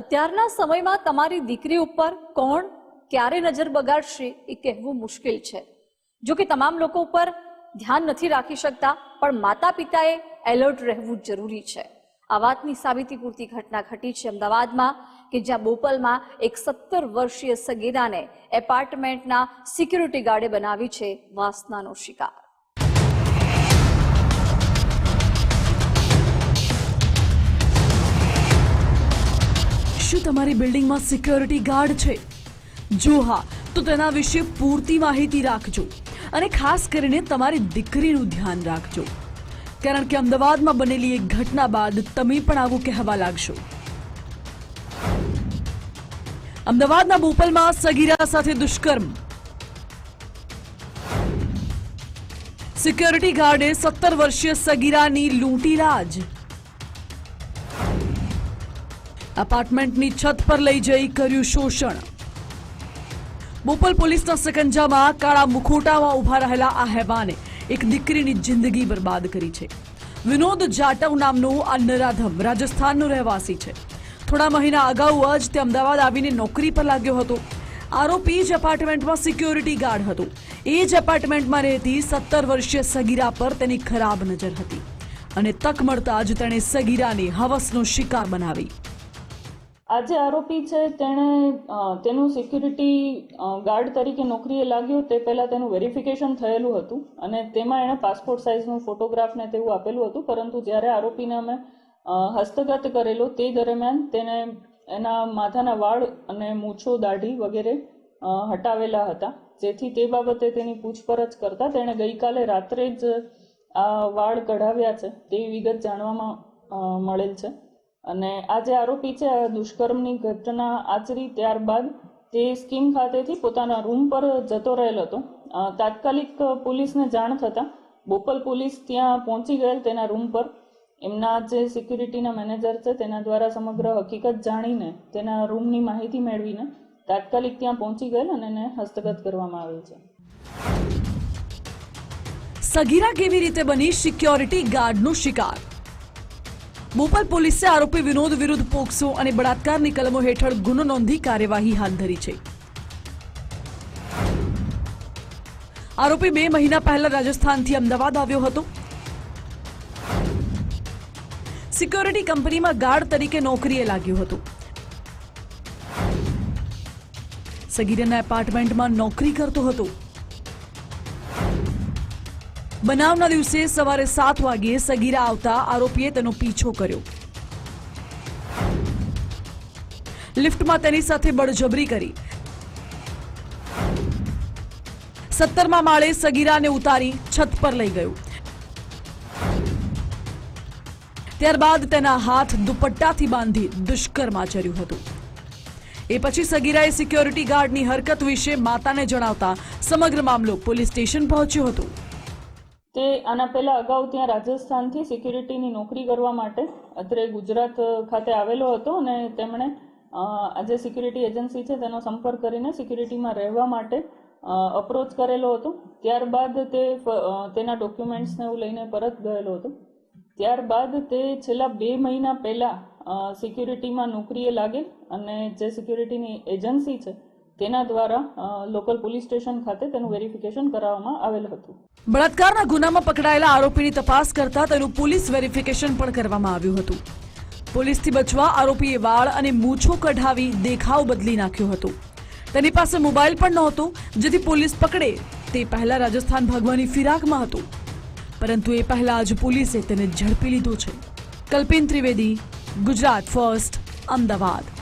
અત્યારના સમયમાં તમારી દીકરી ઉપર કોણ ક્યારે નજર બગાડશે એ કહેવું મુશ્કેલ છે. જો કે તમામ લોકો ઉપર ધ્યાન નથી રાખી શકતા, પણ માતા પિતાએ એલર્ટ રહેવું જરૂરી છે. આ વાતની સાબિતી પૂરતી ઘટના ઘટી છે અમદાવાદમાં, કે જ્યાં બોપલમાં એક સત્તર વર્ષીય સગીરાને એપાર્ટમેન્ટના સિક્યુરિટી ગાર્ડે બનાવી છે વાસનાનો શિકાર. તમારી બિલ્ડિંગમાં સિક્યોરિટી ગાર્ડ છે. જો હા, તો તેના વિશે પૂરતી માહિતી રાખજો. અને ખાસ કરીને તમારી દીકરીનું ધ્યાન રાખજો. કારણ કે અમદાવાદમાં બનેલી એક ઘટના બાદ તમે પણ આવું કહેવા લાગશો. અમદાવાદના બોપલમાં સગીરા સાથે દુષ્કર્મ. સિક્યોરિટી ગાર્ડે સત્તર વર્ષીય સગીરાની લૂંટી લાજ એપાર્ટમેન્ટની છત પર લઈ જઈ કર્યું શોષણ. બોપલ પોલીસના સકંજામાં કાળા મુખોટામાં ઊભા રહેલા આ હેવાને એક દીકરીની જિંદગી બરબાદ કરી છે. વિનોદ જાટવ નામનો આ નરાધમ રાજસ્થાનનો રહેવાસી છે. થોડા મહિના અગાઉ જ તે અમદાવાદ આવીને નોકરી પર લાગ્યો હતો. આરોપી જ એપાર્ટમેન્ટમાં સિક્યોરિટી ગાર્ડ હતો. એ જ એપાર્ટમેન્ટમાં રહેતી સત્તર વર્ષીય સગીરા પર તેની ખરાબ નજર હતી. અને તક મળતા જ તેણે સગીરાને હવસનો શિકાર બનાવી. આ જે આરોપી છે, તેણે તેનું સિક્યુરિટી ગાર્ડ તરીકે નોકરીએ લાગ્યો, તે પહેલાં તેનું વેરિફિકેશન થયેલું હતું અને તેમાં એણે પાસપોર્ટ સાઇઝનું ફોટોગ્રાફ ને તેવું આપેલું હતું, પરંતુ જ્યારે આરોપીને અમે હસ્તગત કરેલો તે દરમિયાન તેને એના માથાના વાળ અને મૂછો દાઢી વગેરે હટાવેલા હતા. જેથી તે બાબતે તેની પૂછપરછ કરતાં તેણે ગઈકાલે રાત્રે જ આ વાળ કઢાવ્યા છે, તેવી વિગત જાણવામાં મળેલ છે. અને આ જે આરોપી છે દુષ્કર્મની ઘટના આચરી ત્યારબાદ તે સ્કીમ ખાતેથી પોતાના રૂમ પર જતો રહેલ હતો. તાત્કાલિક પોલીસને જાણ થતાં બોપલ પોલીસ ત્યાં પહોંચી ગયેલ તેના રૂમ પર. એમના જે સિક્યુરિટીના મેનેજર છે તેના દ્વારા સમગ્ર હકીકત જાણીને તેના રૂમની માહિતી મેળવીને તાત્કાલિક ત્યાં પહોંચી ગયેલ અને એને હસ્તગત કરવામાં આવેલ છે. સગીરા કેવી રીતે બની? સિક્યોરિટી ગાર્ડનો શિકાર બોપલ પોલીસે આરોપી વિનોદ વિરુદ્ધ પોક્સો અને બળાત્કારની કલમો હેઠળ ગુનો નોંધી કાર્યવાહી હાથ ધરી છે. આરોપી બે મહિના પહેલા રાજસ્થાનથી અમદાવાદ આવ્યો હતો. સિક્યોરિટી કંપનીમાં ગાર્ડ તરીકે નોકરીએ લાગ્યો હતો. સગીરાના એપાર્ટમેન્ટમાં નોકરી કરતો હતો. બનાવના દિવસે સવારે સાત વાગ્યે સગીરા આવતા આરોપીએ તેનો પીછો કર્યો. લિફ્ટમાં તેની સાથે બળજબરી કરી. સત્તરમાં માળે સગીરાને ઉતારી છત પર લઈ ગયો. ત્યારબાદ તેના હાથ દુપટ્ટાથી બાંધી દુષ્કર્મ આચર્યું હતું. એ પછી સગીરાએ સિક્યોરિટી ગાર્ડની હરકત વિશે માતાને જણાવતા સમગ્ર મામલો પોલીસ સ્ટેશન પહોંચ્યો હતો. તે આના પહેલાં અગાઉ ત્યાં રાજસ્થાનથી સિક્યુરિટીની નોકરી કરવા માટે અત્રે ગુજરાત ખાતે આવેલો હતો અને તેમણે આજે સિક્યુરિટી એજન્સી છે તેનો સંપર્ક કરીને સિક્યુરિટીમાં રહેવા માટે અપ્રોચ કરેલો હતો. ત્યારબાદ તે તેના ડોક્યુમેન્ટ્સને એવું લઈને પરત ગયેલો હતો. ત્યારબાદ તે છેલ્લા બે મહિના પહેલાં સિક્યુરિટીમાં નોકરીએ લાગે અને જે સિક્યુરિટીની એજન્સી છે તેના દ્વારા લોકલ પોલીસ સ્ટેશન ખાતે તેનું વેરિફિકેશન કરાવવામાં આવેલ હતું. બળાત્કારના ગુનામાં પકડાયેલા આરોપીની તપાસ કરતા તેનું પોલીસ વેરિફિકેશન પણ કરવામાં આવ્યું હતું. પોલીસથી બચવા આરોપીએ વાળ અને મૂછો કઢાવી દેખાવ બદલી નાખ્યો હતો. તેની પાસે મોબાઈલ પણ નહોતો, જેથી પોલીસ પકડે તે પહેલા રાજસ્થાન ભાગવાની ફિરાકમાં હતો. પરંતુ એ પહેલા જ પોલીસે તેને ઝડપી લીધો છે. કલ્પિન ત્રિવેદી, ગુજરાત ફર્સ્ટ, અમદાવાદ.